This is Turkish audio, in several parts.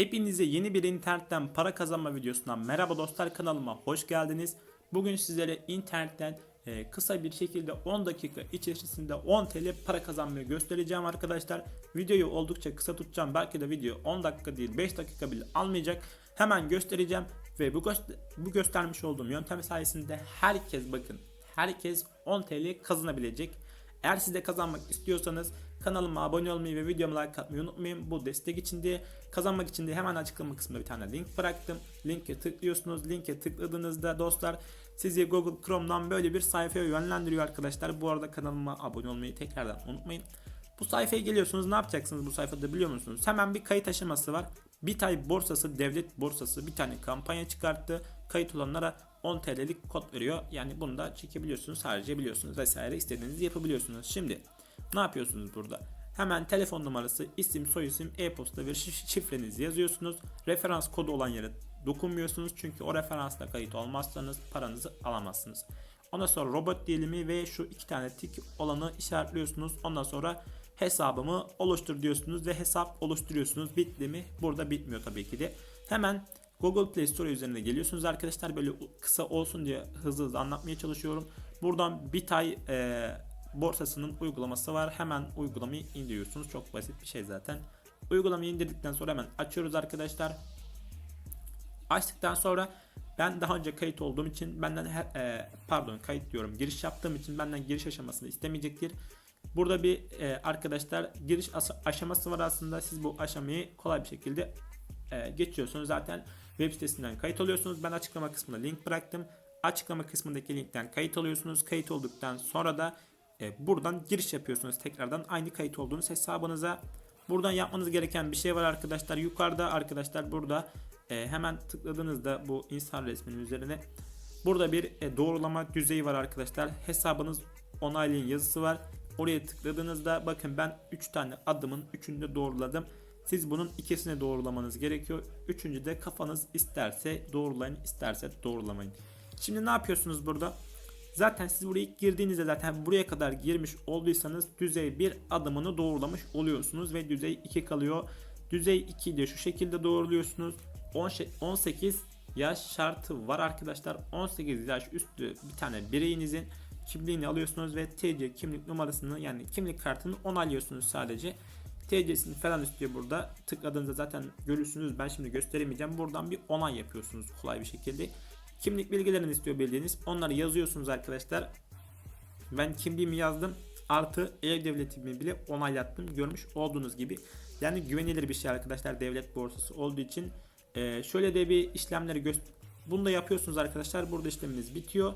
Hepinize yeni bir internetten para kazanma videosundan merhaba dostlar kanalıma hoş geldiniz. Bugün sizlere internetten e, kısa bir şekilde 10 dakika içerisinde 10 TL para kazanmayı göstereceğim arkadaşlar. Videoyu oldukça kısa tutacağım. Belki de video 10 dakika değil 5 dakika bile almayacak. Hemen göstereceğim ve bu, gö- bu göstermiş olduğum yöntem sayesinde herkes bakın herkes 10 TL kazanabilecek. Eğer siz de kazanmak istiyorsanız kanalıma abone olmayı ve videoma like atmayı unutmayın. Bu destek için de kazanmak için de hemen açıklama kısmında bir tane link bıraktım. Linke tıklıyorsunuz. Linke tıkladığınızda dostlar sizi Google Chrome'dan böyle bir sayfaya yönlendiriyor arkadaşlar. Bu arada kanalıma abone olmayı tekrardan unutmayın. Bu sayfaya geliyorsunuz. Ne yapacaksınız bu sayfada biliyor musunuz? Hemen bir kayıt aşaması var. Bitay borsası, devlet borsası bir tane kampanya çıkarttı. Kayıt olanlara 10 TL'lik kod veriyor. Yani bunu da çekebiliyorsunuz, harcayabiliyorsunuz vesaire istediğinizi yapabiliyorsunuz. Şimdi ne yapıyorsunuz burada? Hemen telefon numarası, isim, soyisim, e-posta ve şif- şifrenizi yazıyorsunuz. Referans kodu olan yere dokunmuyorsunuz çünkü o referansla kayıt olmazsanız paranızı alamazsınız. Ondan sonra robot dilimi ve şu iki tane tik olanı işaretliyorsunuz. Ondan sonra hesabımı oluştur diyorsunuz ve hesap oluşturuyorsunuz. Bitti mi? Burada bitmiyor tabii ki de. Hemen Google Play Store üzerine geliyorsunuz arkadaşlar. Böyle kısa olsun diye hızlı hızlı anlatmaya çalışıyorum. Buradan Bitay e, borsasının uygulaması var. Hemen uygulamayı indiriyorsunuz. Çok basit bir şey zaten. Uygulamayı indirdikten sonra hemen açıyoruz arkadaşlar. Açtıktan sonra ben daha önce kayıt olduğum için benden her, e, pardon kayıt diyorum giriş yaptığım için benden giriş aşamasını istemeyecektir. Burada bir e, arkadaşlar giriş as- aşaması var aslında siz bu aşamayı kolay bir şekilde e, geçiyorsunuz. Zaten web sitesinden kayıt oluyorsunuz. Ben açıklama kısmına link bıraktım. Açıklama kısmındaki linkten kayıt oluyorsunuz. Kayıt olduktan sonra da e, buradan giriş yapıyorsunuz. Tekrardan aynı kayıt olduğunuz hesabınıza. Buradan yapmanız gereken bir şey var arkadaşlar. Yukarıda arkadaşlar burada e, hemen tıkladığınızda bu insan resminin üzerine burada bir e, doğrulama düzeyi var arkadaşlar. Hesabınız onaylayın yazısı var. Oraya tıkladığınızda bakın ben 3 tane adımın 3'ünü de doğruladım. Siz bunun ikisini doğrulamanız gerekiyor. Üçüncü de kafanız isterse doğrulayın isterse doğrulamayın. Şimdi ne yapıyorsunuz burada? Zaten siz buraya ilk girdiğinizde zaten buraya kadar girmiş olduysanız düzey 1 adımını doğrulamış oluyorsunuz ve düzey 2 kalıyor. Düzey 2 de şu şekilde doğruluyorsunuz. 10 şey- 18 yaş şartı var arkadaşlar. 18 yaş üstü bir tane bireyinizin kimliğini alıyorsunuz ve TC kimlik numarasını yani kimlik kartını onaylıyorsunuz sadece. TC'sini falan istiyor burada. Tıkladığınızda zaten görürsünüz. Ben şimdi gösteremeyeceğim. Buradan bir onay yapıyorsunuz kolay bir şekilde. Kimlik bilgilerini istiyor bildiğiniz. Onları yazıyorsunuz arkadaşlar. Ben kimliğimi yazdım. Artı e-devletimi bile onaylattım. Görmüş olduğunuz gibi. Yani güvenilir bir şey arkadaşlar devlet borsası olduğu için. Ee, şöyle de bir işlemleri göster... Bunu da yapıyorsunuz arkadaşlar. Burada işlemimiz bitiyor.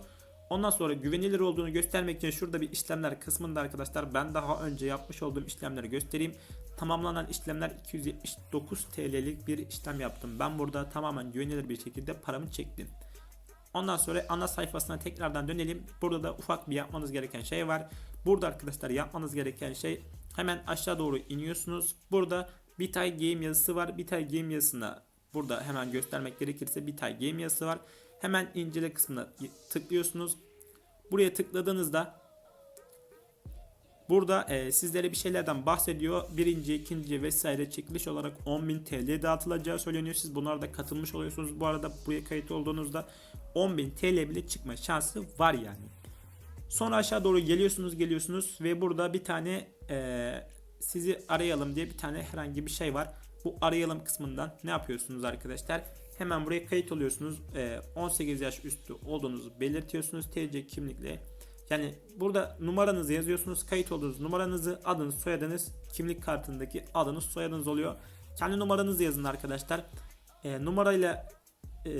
Ondan sonra güvenilir olduğunu göstermek için şurada bir işlemler kısmında arkadaşlar ben daha önce yapmış olduğum işlemleri göstereyim. Tamamlanan işlemler 279 TL'lik bir işlem yaptım. Ben burada tamamen güvenilir bir şekilde paramı çektim. Ondan sonra ana sayfasına tekrardan dönelim. Burada da ufak bir yapmanız gereken şey var. Burada arkadaşlar yapmanız gereken şey hemen aşağı doğru iniyorsunuz. Burada Bitay Game yazısı var. Bitay Game yazısına burada hemen göstermek gerekirse Bitay Game yazısı var. Hemen incele kısmına tıklıyorsunuz. Buraya tıkladığınızda burada e, sizlere bir şeylerden bahsediyor. Birinci, ikinci vesaire çekiliş olarak 10.000 TL dağıtılacağı söyleniyor. Siz bunlarda katılmış oluyorsunuz. Bu arada buraya kayıt olduğunuzda 10.000 TL bile çıkma şansı var yani. Sonra aşağı doğru geliyorsunuz geliyorsunuz ve burada bir tane e, sizi arayalım diye bir tane herhangi bir şey var. Bu arayalım kısmından ne yapıyorsunuz arkadaşlar? Hemen buraya kayıt oluyorsunuz. E, 18 yaş üstü olduğunuzu belirtiyorsunuz TC kimlikle. Yani burada numaranızı yazıyorsunuz. Kayıt olduğunuz numaranızı, adınız, soyadınız, kimlik kartındaki adınız, soyadınız oluyor. Kendi numaranızı yazın arkadaşlar. E, numarayla e,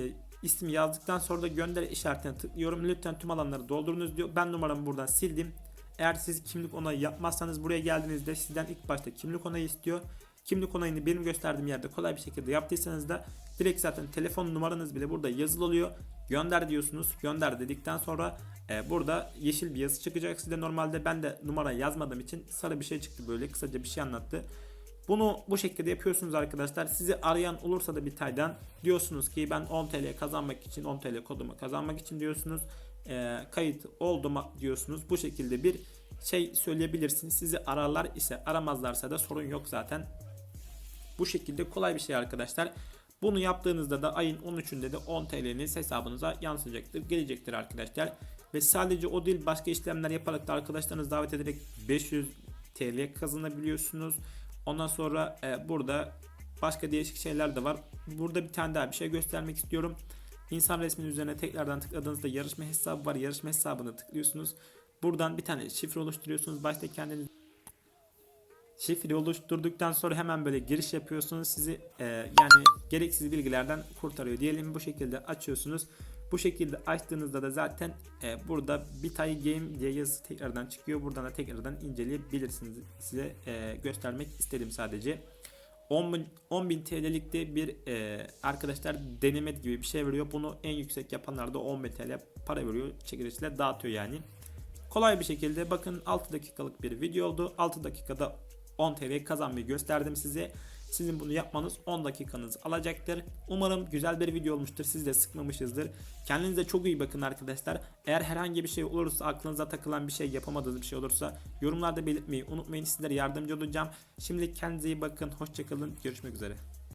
ismi yazdıktan sonra da gönder işaretine tıklıyorum. Lütfen tüm alanları doldurunuz diyor. Ben numaramı buradan sildim. Eğer siz kimlik onayı yapmazsanız buraya geldiğinizde sizden ilk başta kimlik onayı istiyor. Kimlik onayını benim gösterdiğim yerde kolay bir şekilde yaptıysanız da direkt zaten telefon numaranız bile burada yazılı oluyor. Gönder diyorsunuz. Gönder dedikten sonra e, burada yeşil bir yazı çıkacak size. Normalde ben de numara yazmadığım için sarı bir şey çıktı böyle kısaca bir şey anlattı. Bunu bu şekilde yapıyorsunuz arkadaşlar. Sizi arayan olursa da bir taydan diyorsunuz ki ben 10 TL kazanmak için 10 TL kodumu kazanmak için diyorsunuz. Ee, kayıt oldu mu diyorsunuz. Bu şekilde bir şey söyleyebilirsiniz. Sizi ararlar ise aramazlarsa da sorun yok zaten. Bu şekilde kolay bir şey arkadaşlar. Bunu yaptığınızda da ayın 13'ünde de 10 TL'niz hesabınıza yansıyacaktır, gelecektir arkadaşlar. Ve sadece o değil başka işlemler yaparak da arkadaşlarınızı davet ederek 500 TL kazanabiliyorsunuz. Ondan sonra e, burada başka değişik şeyler de var. Burada bir tane daha bir şey göstermek istiyorum. İnsan resminin üzerine tekrardan tıkladığınızda yarışma hesabı var. Yarışma hesabını tıklıyorsunuz. Buradan bir tane şifre oluşturuyorsunuz. Başta kendiniz şifre oluşturduktan sonra hemen böyle giriş yapıyorsunuz. Sizi e, yani gereksiz bilgilerden kurtarıyor. Diyelim bu şekilde açıyorsunuz. Bu şekilde açtığınızda da zaten e, burada Bitay Game diye yazı tekrardan çıkıyor. Buradan da tekrardan inceleyebilirsiniz. Size e, göstermek istedim sadece. 10.000 10.000 TL'lik de bir e, arkadaşlar deneme gibi bir şey veriyor. Bunu en yüksek yapanlar da 10.000 TL para veriyor. Çekilişle dağıtıyor yani. Kolay bir şekilde bakın 6 dakikalık bir video oldu. 6 dakikada 10 TL kazanmayı gösterdim size. Sizin bunu yapmanız 10 dakikanız alacaktır. Umarım güzel bir video olmuştur. Siz de sıkmamışızdır. Kendinize çok iyi bakın arkadaşlar. Eğer herhangi bir şey olursa aklınıza takılan bir şey yapamadığınız bir şey olursa yorumlarda belirtmeyi unutmayın. Sizlere yardımcı olacağım. Şimdi kendinize iyi bakın. Hoşçakalın. Görüşmek üzere.